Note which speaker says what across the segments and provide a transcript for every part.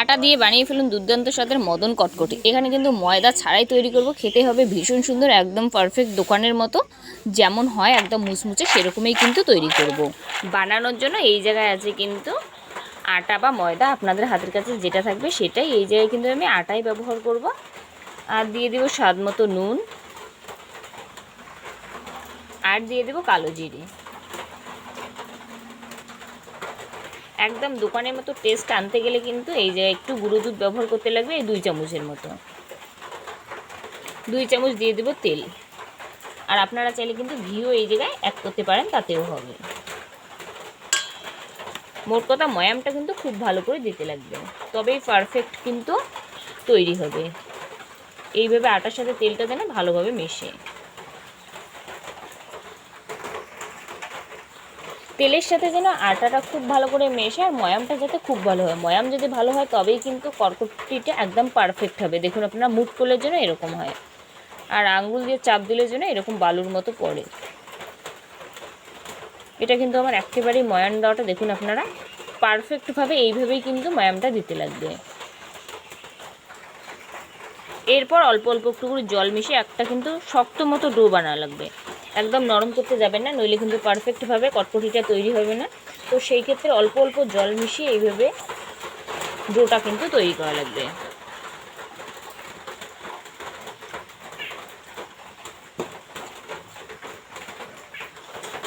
Speaker 1: আটা দিয়ে বানিয়ে ফেলুন দুর্দান্ত স্বাদের মদন কটকটি। এখানে কিন্তু ময়দা ছাড়াই তৈরি করব, খেতে হবে ভীষণ সুন্দর, একদম পারফেক্ট দোকানের মতো। যেমন হয় একদম মুচমুচে সেরকমই কিন্তু তৈরি করব। বানানোর জন্য এই জায়গায় আছে কিন্তু আটা বা ময়দা, আপনাদের হাতের কাছে যেটা থাকবে সেটাই। এই জায়গায় কিন্তু আমি আটাই ব্যবহার করব। আর দিয়ে দেবো স্বাদ মতো নুন। আর দিয়ে দেবো কালো জিরে। একদম দোকানের মতো টেস্ট আনতে গেলে কিন্তু এই যে একটু গুঁড়ো দুধ ব্যবহার করতে লাগবে এই দুই চামচের মতো। দুই চামচ দিয়ে দেবো তেল। আর আপনারা চাইলে কিন্তু ঘিও এই জায়গায় অ্যাড করতে পারেন, তাতেও হবে। মোট কথা ময়ামটা কিন্তু খুব ভালো করে দিতে লাগবে। তবেই পারফেক্ট কিন্তু তৈরি হবে। এইভাবে আটার সাথে তেলটা যেন ভালোভাবে মেশে। তেলের সাথে যেন আটাটা খুব ভালো করে মেশে আর ময়ামটা যাতে খুব ভালো হয়। ময়াম যদি ভালো হয়, তবেই কিন্তু কর্কটিটা একদম পারফেক্ট হবে। দেখুন আপনারা মুট করলে জন্য এরকম হয়। আর আঙ্গুল দিয়ে চাপ দিলে জন্য এরকম বালুর মতো পড়ে। এটা কিন্তু আমার একেবারেই ময়াম দেওয়াটা দেখুন আপনারা পারফেক্টভাবে এইভাবেই কিন্তু ময়ামটা দিতে লাগবে। এরপর অল্প অল্প একটু জল মিশিয়ে একটা কিন্তু শক্ত মতো ডো বানা লাগবে। একদম নরম করতে যাবেন না, নইলে কিন্তু পারফেক্টভাবে কটকটিটা তৈরি হবে না। তো সেই ক্ষেত্রে অল্প অল্প জল মিশিয়ে এইভাবে ডোটা কিন্তু তৈরি করা লাগবে।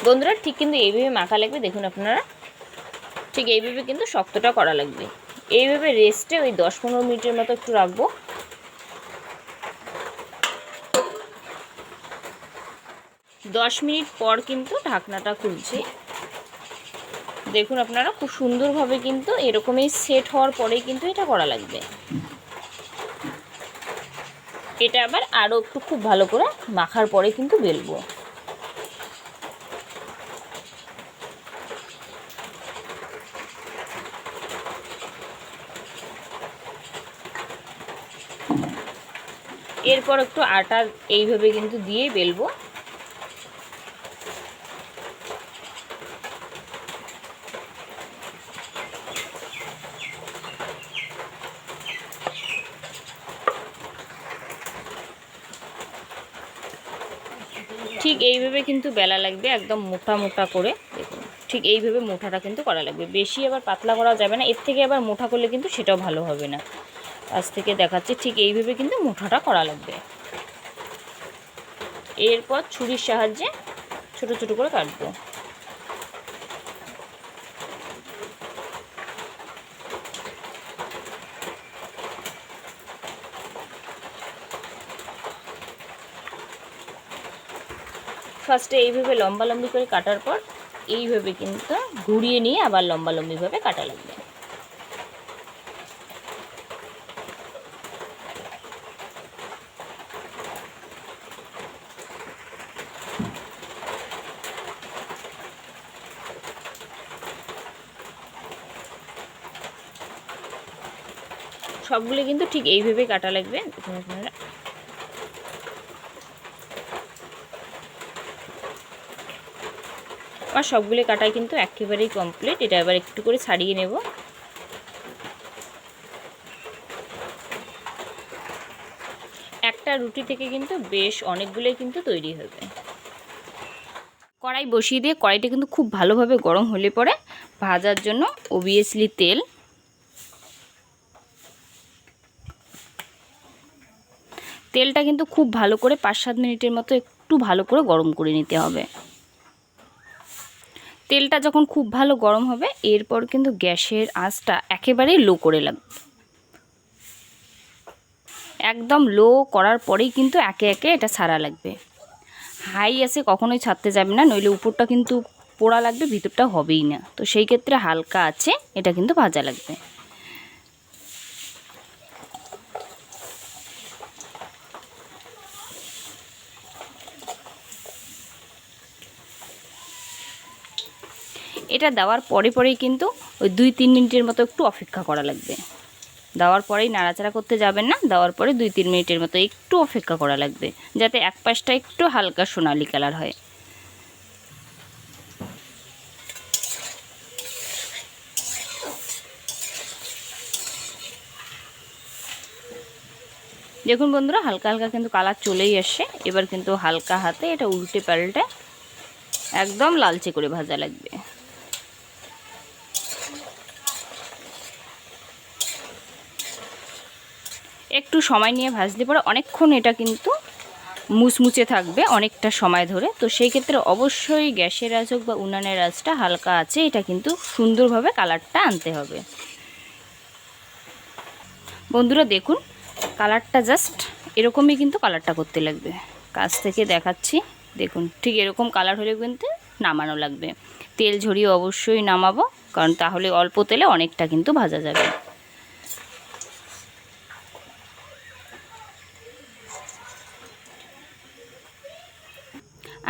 Speaker 1: বন্ধুরা, ঠিক কিন্তু এইভাবে মাখা লাগবে, দেখুন আপনারা। ঠিক এইভাবে কিন্তু শক্তটা করা লাগবে। এইভাবে রেস্টে ওই দশ পনেরো মিনিটের মতো একটু রাখব। দশ মিনিট পর কিন্তু ঢাকনাটা খুলছি। দেখুন আপনারা, খুব সুন্দরভাবে কিন্তু এরকমই সেট হওয়ার পরেই কিন্তু এটা করা লাগবে। এটা আবার আরও একটু খুব ভালো করে মাখার পরে কিন্তু বেলবো। এরপর একটু আটা এইভাবে কিন্তু দিয়েই বেলবো। ঠিক এইভাবে কিন্তু বেলা লাগবে একদম মোটা মোটা করে। দেখুন, ঠিক এইভাবে মোটাটা কিন্তু করা লাগবে। বেশি আবার পাতলা করা যাবে না, এর থেকে আবার মোটা করলে কিন্তু সেটাও ভালো হবে না। আজ থেকে দেখাচ্ছে, ঠিক এইভাবে কিন্তু মোটাটা করা লাগবে। এরপর ছুরির সাহায্যে ছোট ছোট করে কাটবো। ফার্স্টে এইভাবে লম্বা লম্বি করে কাটার পর এইভাবে কিন্তু ঘুরিয়ে নিয়ে আবার লম্বা লম্বিভাবে কাটা লাগবে সবগুলো কিন্তু ঠিক এইভাবে কাটা লাগবে। আপনারা। আমার সবগুলো কাটাই কিন্তু একেবারেই কমপ্লিট এটা এবার একটু করে ছাড়িয়ে নেব। একটা রুটি থেকে কিন্তু বেশ অনেকগুলোই কিন্তু তৈরি হবে। কড়াই বসিয়ে দিয়ে কড়াইটা কিন্তু খুব ভালোভাবে গরম হলে পরে ভাজার জন্য ওবিয়াসলি তেল। তেলটা কিন্তু খুব ভালো করে পাঁচ সাত মিনিটের মতো একটু ভালো করে গরম করে নিতে হবে। তেলটা যখন খুব ভালো গরম হবে, এরপর কিন্তু গ্যাসের আঁচটা একেবারেই লো করে লাগবে একদম লো করার পরেই কিন্তু একে একে এটা ছাড়া লাগবে। হাই আছে কখনোই ছাড়তে যাবে না, নইলে উপরটা কিন্তু পোড়া লাগবে, ভিতরটা হবেই না। তো সেই ক্ষেত্রে হালকা আছে, এটা কিন্তু ভাজা লাগবে। এটা দেওয়ার পরে পরেই কিন্তু ওই দুই তিন মিনিটের মতো একটু অপেক্ষা করা লাগবে। দেওয়ার পরেই নাড়াচাড়া করতে যাবেন না, দেওয়ার পরে দুই তিন মিনিটের মতো একটু অপেক্ষা করা লাগবে, যাতে এক পাশটা একটু হালকা সোনালি কালার হয়। দেখুন বন্ধুরা, হালকা হালকা কিন্তু কালার চলেই আসে। এবার কিন্তু হালকা হাতে এটা উল্টে পাল্টে একদম লালচে করে ভাজা লাগবে। একটু সময় নিয়ে ভাজলে পরে অনেকক্ষণ এটা কিন্তু মুচমুচে থাকবে অনেকটা সময় ধরে। তো সেই ক্ষেত্রে অবশ্যই গ্যাসের আঁচ হোক বা উনানের আঁচটা হালকা আছে, এটা কিন্তু সুন্দরভাবে কালারটা আনতে হবে। বন্ধুরা দেখুন, কালারটা জাস্ট এরকমই কিন্তু কালারটা করতে লাগবে। কাছ থেকে দেখাচ্ছি, দেখুন, ঠিক এরকম কালার হলে কিন্তু নামানো লাগবে। তেল ঝরিয়ে অবশ্যই নামাবো, কারণ তাহলে অল্প তেলে অনেকটা কিন্তু ভাজা যাবে।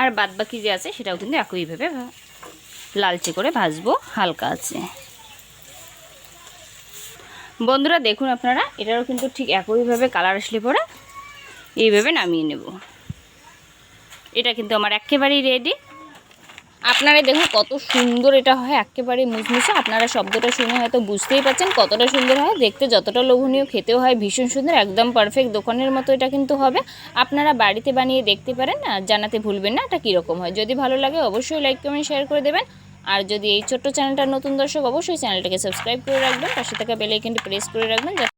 Speaker 1: আর বাদ বাকি যে আছে, সেটাও কিন্তু একইভাবে লালচে করে ভাজবো, হালকা আছে। বন্ধুরা, দেখুন আপনারা, এটারও কিন্তু ঠিক একইভাবে কালার আসলে পরে এইভাবে নামিয়ে নেব। এটা কিন্তু আমার একেবারেই রেডি আপনারা দেখুন কত সুন্দর এটা হয়, একেবারে মুচমুচে আপনারা শব্দটা শুনে হয়তো বুঝতেই পারছেন কতটা সুন্দর হয়। দেখতে যতটা লোভনীয়, খেতেও হয়, ভীষণ সুন্দর, একদম পারফেক্ট দোকানের মতো এটা কিন্তু হবে। আপনারা বাড়িতে বানিয়ে দেখতে পারেন না জানাতে ভুলবেন না এটা কীরকম হয়। যদি ভালো লাগে অবশ্যই লাইক কমেন্ট শেয়ার করে দেবেন। আর যদি এই ছোট্ট চ্যানেলটা নতুন দর্শক, অবশ্যই চ্যানেলটাকে সাবস্ক্রাইব করে রাখবেন। পাশে থাকা বেল আইকনটি প্রেস করে রাখবেন